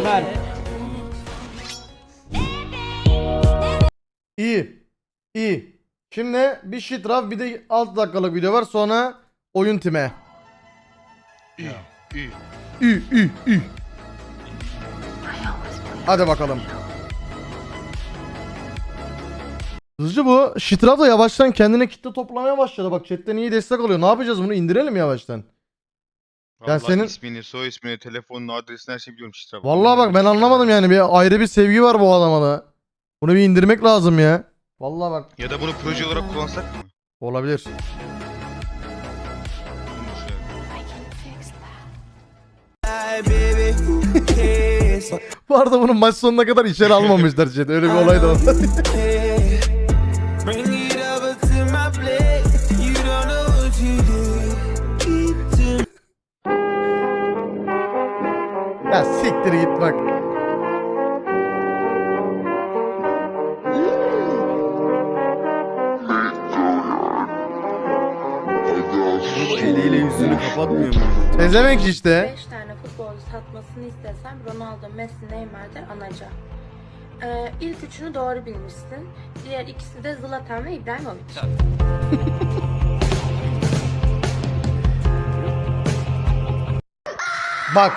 Ömer. İyi. İyi. Şimdi bir shitraf bir de 6 dakikalık video var sonra oyun time. İyi, iyi. İyi iyi iyi. Hadi bakalım. Hızlıca bu shitraf da yavaştan kendine kitle toplamaya başladı. Bak chatten iyi destek alıyor. Ne yapacağız bunu? indirelim yavaştan. Vallahi senin- ismini, soy ismini, telefonunu, adresini her şeyi biliyorum işte. Vallahi bak ben anlamadım yani. Bir ayrı bir sevgi var bu adama da. Bunu bir indirmek lazım ya. Vallahi bak. Ya da bunu proje olarak kullansak mı? Olabilir. Bunu şey- Bu arada bunun maç sonuna kadar içeri almamışlar chat. Öyle bir olay da var. Ya siktir git bak. Eliyle yüzünü kapatmıyor mu? Tezemek işte. 5 tane futbolcu satmasını istesem Ronaldo, Messi, Neymar'dır anaca. Ee, ilk üçünü doğru bilmişsin. Diğer ikisi de Zlatan ve İbrahimovic. Bak.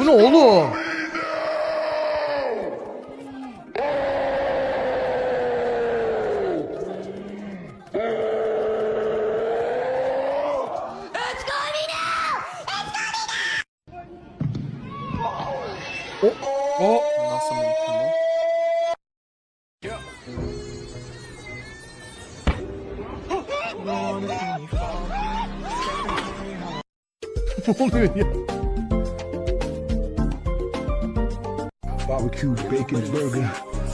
Bu ne oğlum? O nasıl mümkün bu? ne oluyor ya? Barbecue bacon burger.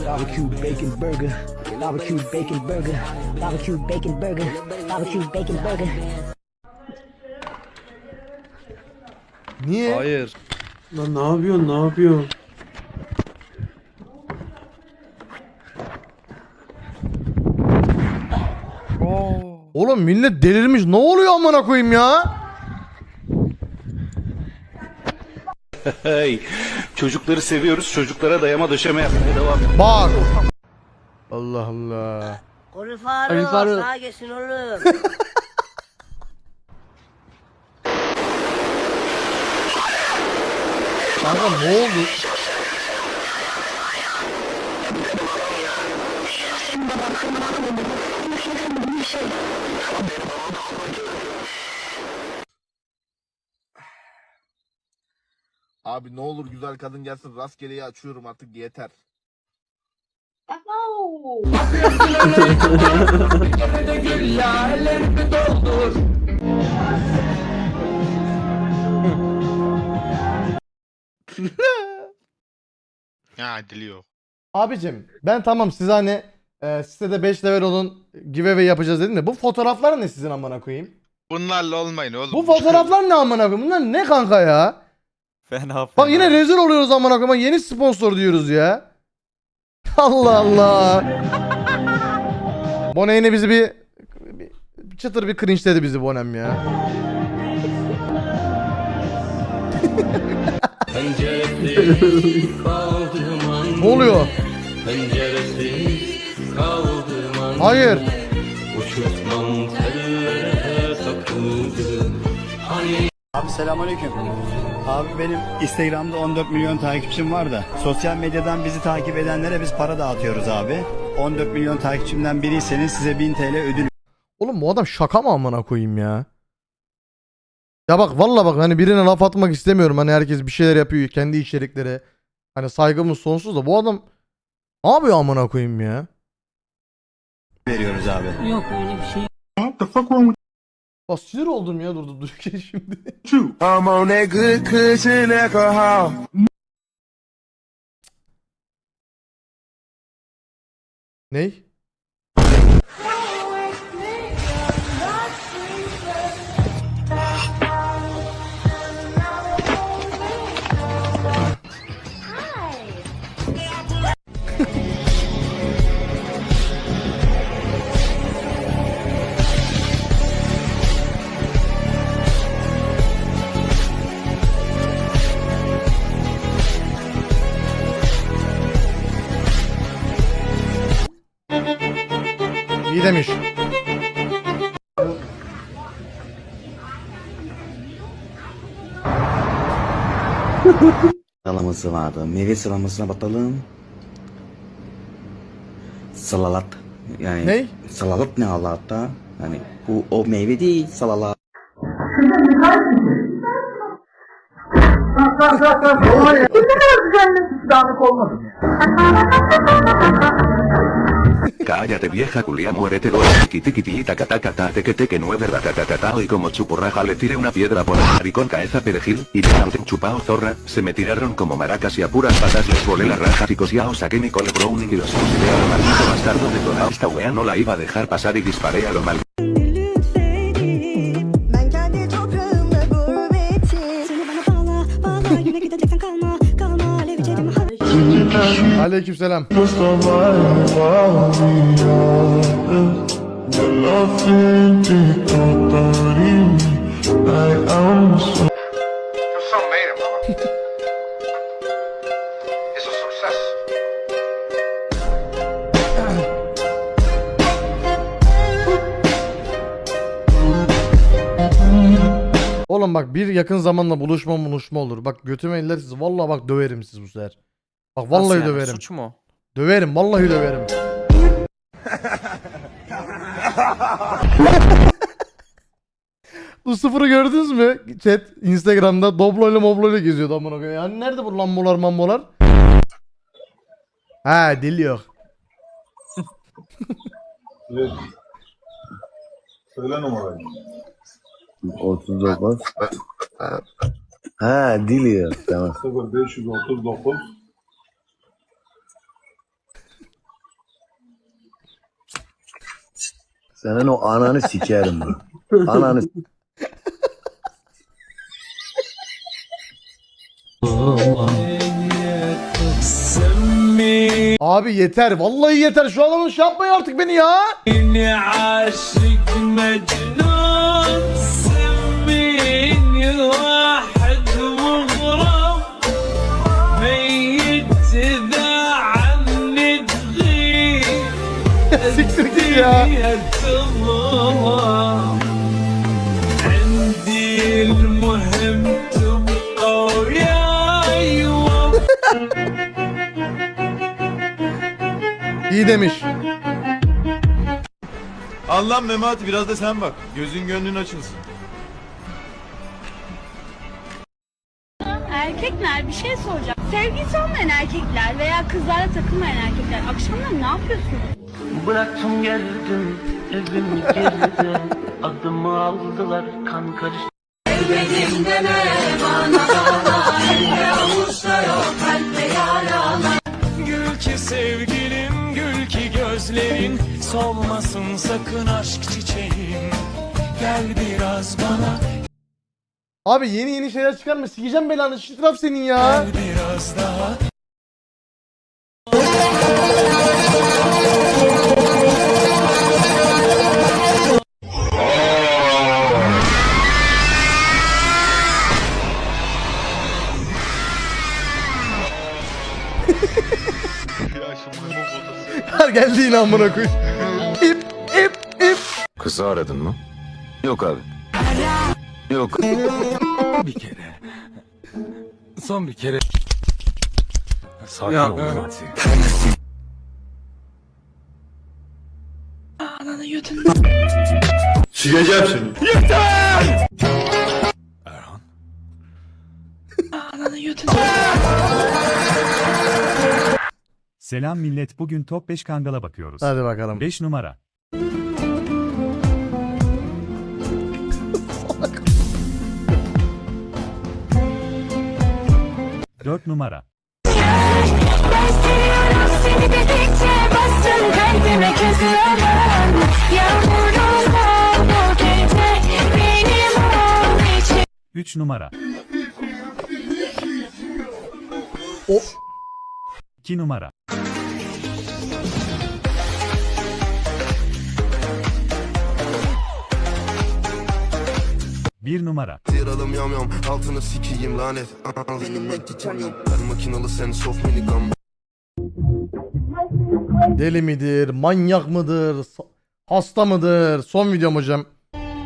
Barbecue bacon burger. Barbecue bacon burger. Barbecue bacon burger. Barbecue bacon burger. Niye? Hayır. Lan ne yapıyorsun ne yapıyorsun? Oğlum millet delirmiş. Ne oluyor amına koyayım ya? Hey, çocukları seviyoruz. Çocuklara dayama döşeme yapmaya devam et. Bak. Allah Allah. Kolu Faruk, Ali Faruk. sağa geçsin oğlum. Kanka ne oldu? Abi ne olur güzel kadın gelsin rastgeleyi açıyorum artık yeter. Ya diliyor. Abicim ben tamam size hani e, sitede 5 level olun giveaway yapacağız dedim de bu fotoğraflar ne sizin amına koyayım? Bunlarla olmayın oğlum. Bu fotoğraflar ne amına koyayım? Bunlar ne kanka ya? Fena fena. Bak yine rezil oluyoruz amına koyayım. Bak Yeni sponsor diyoruz ya. Allah Allah. Bone yine bizi bir, bir çıtır bir cringe'ledi bizi Bonem ya. ne oluyor? Hayır. Abi selamünaleyküm. Abi benim Instagram'da 14 milyon takipçim var da sosyal medyadan bizi takip edenlere biz para dağıtıyoruz abi. 14 milyon takipçimden biriyseniz size 1000 TL ödül Oğlum bu adam şaka mı amına koyayım ya? Ya bak valla bak hani birine laf atmak istemiyorum. Hani herkes bir şeyler yapıyor kendi içerikleri. Hani saygımız sonsuz da bu adam ne yapıyor amına koyayım ya? veriyoruz abi. Yok öyle bir şey. Bak sinir oldum ya durdu dururken şimdi. I'm on that good cushion alcohol. Ney? Demiş. Sıraması vardı. Meyve sıralamasına bakalım. Salalat. Yani Ney? salalat ne Allah'ta? Hani bu o meyve değil salalat. Cállate vieja culia, muérete go tiki tiki taca taca ta te que te que no es verdad. Ta ta ta ta y como chupurraja le tiré una piedra por el maricón cabeza perejil y le chupao zorra, se me tiraron como maracas y a puras patas les volé las rajas y cosiao saqué mi cole brownie y los fusilé al maldito bastardo de toda esta wea. No la iba a dejar pasar y disparé a lo mal Aleykümselam. Oğlum bak bir yakın zamanda buluşma buluşma olur. Bak götüme eller siz. Vallahi bak döverim siz bu sefer. Bak vallahi döverim. Suç mu? Döverim vallahi döverim. bu sıfırı gördünüz mü? Chat Instagram'da Doblo ile Moblo ile geziyordu amına koyayım. Yani nerede bu lambolar mambolar? Ha dil yok. Söyle numarayı. 39. Ha diliyor. Tamam. 0539 Senin o ananı sikerim bu. Ananı Abi yeter. Vallahi yeter. Şu adamın şey yapmayın artık beni ya. aşık mecnun sevmeyin ya. İyi demiş. Allah Memati biraz da sen bak. Gözün gönlün açılsın. Erkekler bir şey soracağım. Sevgisi olmayan erkekler veya kızlara takılmayan erkekler akşamlar ne yapıyorsunuz? Bıraktım geldim evim geride. Adımı aldılar kan karıştı. Gül ki sevgilim, gül ki gözlerin. Solmasın sakın aşk çiçeğim. Gel biraz bana, Abi yeni yeni şeyler çıkarma. Sikeceğim belanı. Şitraf senin ya. gel biraz daha geldi yine amına koy. İp ip ip. Kızı aradın mı? Yok abi. Yok. bir kere. Son bir kere. Sakin ol Memati. Sileceğim seni. Erhan. Selam millet bugün top 5 kangala bakıyoruz. Hadi bakalım. 5 numara. Dört numara. Seni dedikçe bastın kalbime közlerim 1 numara. Sıyıralım yam yam altını sikiyim lanet. Benimle geçen yok. Ben makinalı sen soft minikam. Deli midir, manyak mıdır, hasta mıdır? Son videom hocam.